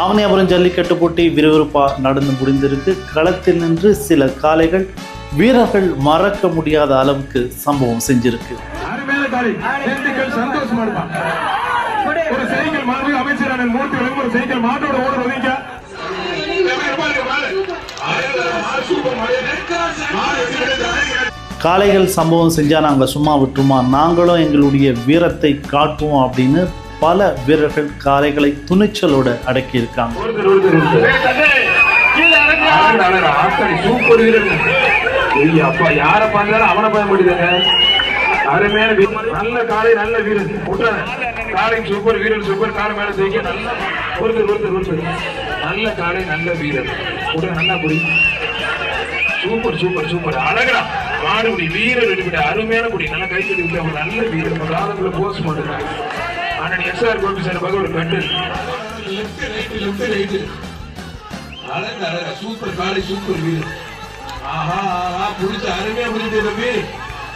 ஆவணியாபுரம் ஜல்லிக்கட்டு போட்டி விறுவிறுப்பா நடந்து முடிந்திருக்கு. களத்தில் நின்று சில காளைகள் வீரர்கள் மறக்க முடியாத அளவுக்கு சம்பவம் செஞ்சிருக்கு. காளைகள் சம்பவம் செஞ்சா நாங்க சும்மா விட்டுருமா? நாங்களும் எங்களுடைய வீரத்தை காட்டுவோம் அப்படின்னு பல வீரர்கள் காளைகளை துணிச்சலோட அடக்கியிருக்காங்க. சூப்பர் அப்பா பார்த்தாலும் அவனை அருமையான நல்ல காலை நல்ல வீரன் காலை சூப்பர் வீரன் சூப்பர் காலை மேல செய்ய நல்ல ஒருத்தர் ஒருத்தர் ஒருத்தர் நல்ல காலை நல்ல வீரன் விட்டுறாங்க, நல்லா புடி சூப்பர் சூப்பர் சூப்பர் அழகா மாடு குடி வீரர் எடுப்பிட அருமையான குடி நல்லா கை அவங்க நல்ல வீரர் நம்ம போஸ்ட் பண்ணுறாங்க அண்ணன் எஸ்ஆர் கோபி சார் பார்க்க ஒரு கட்டு. லெஃப்ட் ரைட் லெஃப்ட் ரைட் அழகு அழகா. சூப்பர் காளி சூப்பர் வீரர். ஆஹா ஆஹா. புடிச்ச அருமையா புடிச்சு தம்பி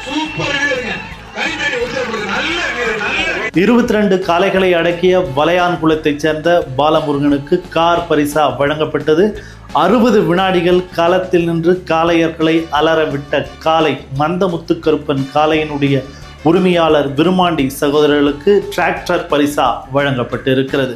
சூப்பர் வீரருங்க. கை தட்டி உற்சாகப்படுது நல்ல வீரர் நல்ல வீரர். இருபத்தி ரெண்டு காளைகளை அடக்கிய வலையான் குலத்தைச் சேர்ந்த பாலமுருகனுக்கு கார் பரிசா வழங்கப்பட்டது. அறுபது வினாடிகள் களத்தில் நின்று காளையர்களை அலற விட்ட காளை மந்தமுத்து கருப்பன் காளையினுடைய உரிமையாளர் விருமாண்டி சகோதரர்களுக்கு டிராக்டர் பரிசா வழங்கப்பட்டு இருக்கிறது